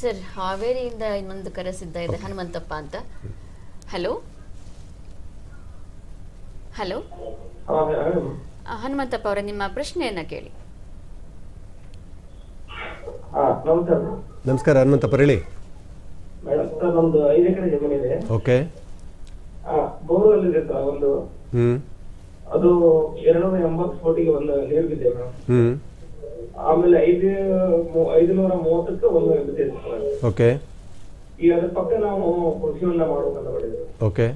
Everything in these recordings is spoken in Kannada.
ಸರ್ ಹಾವೇರಿಯಿಂದ ಇನ್ನೊಂದು ಕರೆ ಸಿದ್ಧ ಇದೆ ಹನುಮಂತಪ್ಪ ಅಂತ. Hello hello. ಹನುಮಂತಪ್ಪ ಅವರ ನಿಮ್ಮ ಪ್ರಶ್ನೆಯನ್ನ ಕೇಳಿ. ನಮಸ್ಕಾರ. ಹನುಮಂತಪ್ಪ ಹೇಳಿ. ನಮ್ದು ಐದು ಎಕರೆ ಓಕೆ. ಬೋರ್ವೆಲ್ ಇದೆ ಸರ್ ಒಂದು? ಹ್ಞೂ ಅದು ಎರಡು ಎಂಬತ್ತು ಫೋಟಿಗೆ ಒಂದು ನೀರು ಬಿದ್ದೆ ಮೇಡಮ್ ಆಮೇಲೆ ಐದು ಐದುನೂರ ಮೂವತ್ತಕ್ಕೆ ಒಂದು ಓಕೆ. ಈಗ ಅದ್ರ ಪಕ್ಕ ನಾವು ಕೃಷಿಯನ್ನ ಮಾಡಬೇಕಂತ ಮಾಡಿದ್ವಿ ಓಕೆ.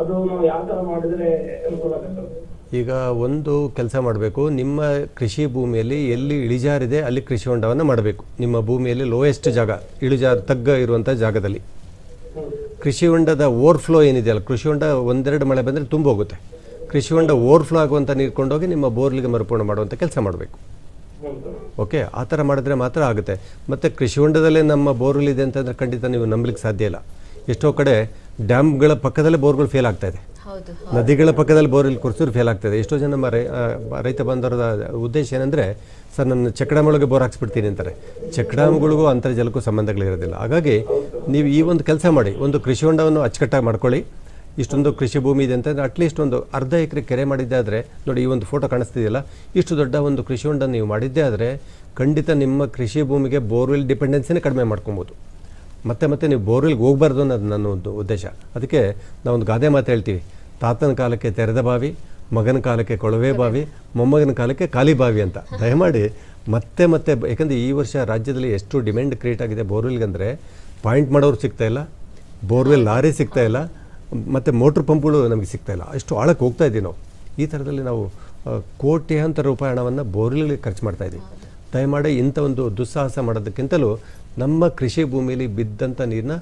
ಅದು ನಾವು ಯಾವ ತರ ಮಾಡಿದ್ರೆ ಅನುಕೂಲ ಆಗುತ್ತೆ ಈಗ ಒಂದು ಕೆಲಸ ಮಾಡಬೇಕು. ನಿಮ್ಮ ಕೃಷಿ ಭೂಮಿಯಲ್ಲಿ ಎಲ್ಲಿ ಇಳಿಜಾರಿದೆ ಅಲ್ಲಿ ಕೃಷಿ ಹೊಂಡವನ್ನು ಮಾಡಬೇಕು. ನಿಮ್ಮ ಭೂಮಿಯಲ್ಲಿ ಲೋಯೆಸ್ಟ್ ಜಾಗ ಇಳಿಜಾರು ತಗ್ಗ ಇರುವಂಥ ಜಾಗದಲ್ಲಿ. ಕೃಷಿ ಹೊಂಡದ ಓವರ್ಫ್ಲೋ ಏನಿದೆಯಲ್ಲ ಕೃಷಿ ಹೊಂಡ ಒಂದೆರಡು ಮಳೆ ಬಂದರೆ ತುಂಬ ಹೋಗುತ್ತೆ ಕೃಷಿ ಹೊಂಡ ಓವರ್ಫ್ಲೋ ಆಗುವಂಥ ನೀರು ಕೊಂಡೋಗಿ ನಿಮ್ಮ ಬೋರ್ಲಿಗೆ ಮರುಪೂರ್ಣ ಮಾಡುವಂಥ ಕೆಲಸ ಮಾಡಬೇಕು. ಓಕೆ ಆ ಥರ ಮಾಡಿದ್ರೆ ಮಾತ್ರ ಆಗುತ್ತೆ. ಮತ್ತು ಕೃಷಿ ಹೊಂಡದಲ್ಲೇ ನಮ್ಮ ಬೋರ್ವೆಲ್ ಇದೆ ಅಂತಂದರೆ ಖಂಡಿತ ನೀವು ನಂಬಲಿಕ್ಕೆ ಸಾಧ್ಯ ಇಲ್ಲ. ಎಷ್ಟೋ ಕಡೆ ಡ್ಯಾಮ್ಗಳ ಪಕ್ಕದಲ್ಲೇ ಬೋರ್ಗಳು ಫೇಲ್ ಆಗ್ತಾ ಇದೆ. ಹೌದು ನದಿಗಳ ಪಕ್ಕದಲ್ಲಿ ಬೋರ್ವೆಲ್ ಕೊರ್ಸಿದ್ರು ಫೇಲ್ ಆಗ್ತದೆ ಎಷ್ಟೋ ಜನ ನಮ್ಮ ರೈ- ರೈತ ಬಂದವರ ಉದ್ದೇಶ ಏನಂದರೆ ಸರ್ ನನ್ನ ಚೆಕ್ ಡ್ಯಾಮ್ ಒಳಗೆ ಬೋರ್ ಹಾಕ್ಸ್ಬಿಡ್ತೀನಿ ಅಂತಾರೆ. ಚೆಕ್ ಡ್ಯಾಮ್ಗಳಿಗೂ ಅಂತರ್ಜಲಕ್ಕೂ ಸಂಬಂಧಗಳಿರೋದಿಲ್ಲ. ಹಾಗಾಗಿ ನೀವು ಈ ಒಂದು ಕೆಲಸ ಮಾಡಿ ಒಂದು ಕೃಷಿ ಹೊಂಡವನ್ನು ಅಚ್ಚುಕಟ್ಟಾಗಿ ಮಾಡ್ಕೊಳ್ಳಿ. ಇಷ್ಟೊಂದು ಕೃಷಿ ಭೂಮಿ ಇದೆ ಅಂತಂದರೆ ಅಟ್ಲೀಸ್ಟ್ ಒಂದು ಅರ್ಧ ಎಕರೆ ಕೆರೆ ಮಾಡಿದ್ದೆ ಆದರೆ, ನೋಡಿ ಈ ಒಂದು ಫೋಟೋ ಕಾಣಿಸ್ತಿದೆಯಲ್ಲ, ಇಷ್ಟು ದೊಡ್ಡ ಒಂದು ಕೃಷಿ ಹೊಂಡ ನೀವು ಮಾಡಿದ್ದೇ ಆದರೆ ಖಂಡಿತ ನಿಮ್ಮ ಕೃಷಿ ಭೂಮಿಗೆ ಬೋರ್ವೆಲ್ ಡಿಪೆಂಡೆನ್ಸಿನೇ ಕಡಿಮೆ ಮಾಡ್ಕೊಬೋದು. ಮತ್ತೆ ಮತ್ತೆ ನೀವು ಬೋರ್ವೆಲ್ಗೆ ಹೋಗಬಾರ್ದು ಅನ್ನೋದು ನನ್ನ ಒಂದು ಉದ್ದೇಶ. ಅದಕ್ಕೆ ನಾವೊಂದು ಗಾದೆ ಮಾತು ಹೇಳ್ತೀವಿ. ತಾತನ ಕಾಲಕ್ಕೆ ತೆರೆದ ಬಾವಿ, ಮಗನ ಕಾಲಕ್ಕೆ ಕೊಳವೆ ಬಾವಿ, ಮೊಮ್ಮಗನ ಕಾಲಕ್ಕೆ ಖಾಲಿ ಬಾವಿ ಅಂತ. ದಯಮಾಡಿ ಮತ್ತೆ ಮತ್ತೆ ಯಾಕಂದರೆ ಈ ವರ್ಷ ರಾಜ್ಯದಲ್ಲಿ ಎಷ್ಟು ಡಿಮ್ಯಾಂಡ್ ಕ್ರಿಯೇಟ್ ಆಗಿದೆ ಬೋರ್ವೆಲ್ಗೆ ಅಂದರೆ ಪಾಯಿಂಟ್ ಮಾಡೋರು ಸಿಗ್ತಾಯಿಲ್ಲ ಬೋರ್ವೆಲ್ ಲಾರಿ ಸಿಗ್ತಾ ಇಲ್ಲ ಮತ್ತು ಮೋಟ್ರ್ ಪಂಪ್ಗಳು ನಮಗೆ ಸಿಗ್ತಾ ಇಲ್ಲ. ಅಷ್ಟು ಆಳಕ್ಕೆ ಹೋಗ್ತಾ ಇದ್ದೀವಿ ನಾವು. ಈ ಥರದಲ್ಲಿ ನಾವು ಕೋಟಿ ಕೋಟ್ಯಾಂತರ ರೂಪಾಯಿ ಹಣವನ್ನು ಬೋರ್ವೆಲ್ಗೆ ಖರ್ಚು ಮಾಡ್ತಾ ಇದ್ದೀವಿ ದಯಮಾಡಿ ಇಂಥ ಒಂದು ದುಸ್ಸಾಹಸ ಮಾಡೋದಕ್ಕಿಂತಲೂ ನಮ್ಮ ಕೃಷಿ ಭೂಮಿಯಲ್ಲಿ ಬಿದ್ದಂಥ ನೀರನ್ನ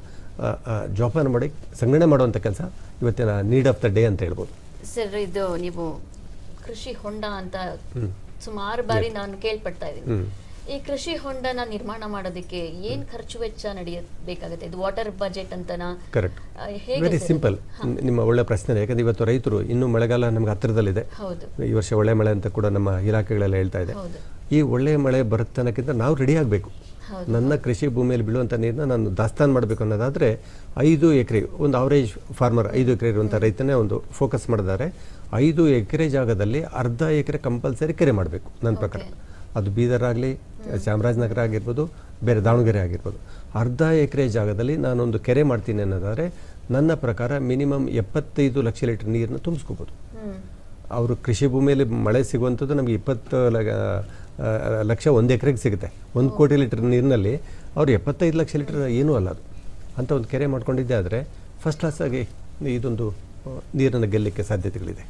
ಜೋಪಾನ ಮಾಡಿ ಸಂಗ್ರಹಣೆ ಮಾಡುವಂಥ ಕೆಲಸ ಇವತ್ತಿನ ನೀಡ್ ಆಫ್ ದ ಡೇ ಅಂತ ಹೇಳ್ಬೋದು. ಸರ್ ಇದು ನೀವು ಕೃಷಿ ಹೊಂಡ ಅಂತ ಸುಮಾರು ಬಾರಿ ನಾನು ಕೇಳ್ಪಡ್ತಾ ಇದ್ದೀನಿ. ಈ ಕೃಷಿ ಹೊಂಡನ ನಿರ್ಮಾಣ ಮಾಡೋದಕ್ಕೆ ಏನ್ ಖರ್ಚು ವೆಚ್ಚ ನಡೆಯಬೇಕಾಗುತ್ತೆ? ಇದು ವಾಟರ್ ಬಜೆಟ್ ಅಂತನಾ? ಕರೆಕ್ಟ್ ವೆರಿ ಸಿಂಪಲ್ ನಿಮ್ಮ ಒಳ್ಳೆ ಪ್ರಶ್ನೆ ಯಾಕಂದ್ರೆ ಇವತ್ತು ರೈತರು ಇನ್ನು ಮಳೆಗಾಲ ನಮ್ಗೆ ಹತ್ತಿರದಲ್ಲಿದೆ. ಹೌದು. ಈ ವರ್ಷ ಒಳ್ಳೆ ಮಳೆ ಅಂತ ಕೂಡ ನಮ್ಮ ಇಲಾಖೆಗಳೆಲ್ಲ ಹೇಳ್ತಾ ಇದೆ. ಈ ಒಳ್ಳೆ ಮಳೆ ಬರುತ್ತನಕ್ಕಿಂತ ನಾವು ರೆಡಿ ಆಗಬೇಕು. ನನ್ನ ಕೃಷಿ ಭೂಮಿಯಲ್ಲಿ ಬೀಳುವಂಥ ನೀರನ್ನ ನಾನು ದಾಸ್ತಾನು ಮಾಡಬೇಕು ಅನ್ನೋದಾದರೆ ಐದು ಎಕರೆ ಒಂದು ಅವರೇಜ್ ಫಾರ್ಮರ್ ಐದು ಎಕರೆ ಇರುವಂಥ ರೈತನೇ ಒಂದು ಫೋಕಸ್ ಮಾಡಿದ್ದಾರೆ ಐದು ಎಕರೆ ಜಾಗದಲ್ಲಿ ಅರ್ಧ ಎಕರೆ ಕಂಪಲ್ಸರಿ ಕೆರೆ ಮಾಡಬೇಕು ನನ್ನ ಪ್ರಕಾರ. ಅದು ಬೀದರ್ ಆಗಲಿ ಚಾಮರಾಜನಗರ ಆಗಿರ್ಬೋದು ಬೇರೆ ದಾವಣಗೆರೆ ಆಗಿರ್ಬೋದು ಅರ್ಧ ಎಕರೆ ಜಾಗದಲ್ಲಿ ನಾನೊಂದು ಕೆರೆ ಮಾಡ್ತೀನಿ ಅನ್ನೋದಾದರೆ ನನ್ನ ಪ್ರಕಾರ ಮಿನಿಮಮ್ ಎಪ್ಪತ್ತೈದು ಲಕ್ಷ ಲೀಟರ್ ನೀರನ್ನ ತುಂಬಿಸ್ಕೋಬೋದು. ಅವರು ಕೃಷಿ ಭೂಮಿಯಲ್ಲಿ ಮಳೆ ಸಿಗುವಂಥದ್ದು ನಮಗೆ ಇಪ್ಪತ್ತು ಲಕ್ಷ ಒಂದು ಎಕರೆಗೆ ಸಿಗುತ್ತೆ. ಒಂದು ಕೋಟಿ ಲೀಟರ್ ನೀರಿನಲ್ಲಿ ಅವರು ಎಪ್ಪತ್ತೈದು ಲಕ್ಷ ಲೀಟರ್ ಏನೂ ಅಲ್ಲ ಅದು. ಅಂತ ಒಂದು ಕೆರೆ ಮಾಡ್ಕೊಂಡಿದ್ದೆ ಆದರೆ ಫಸ್ಟ್ ಕ್ಲಾಸಾಗಿ ಇದೊಂದು ನೀರನ್ನು ಗೆಲ್ಲಲಿಕ್ಕೆ ಸಾಧ್ಯತೆಗಳಿದೆ.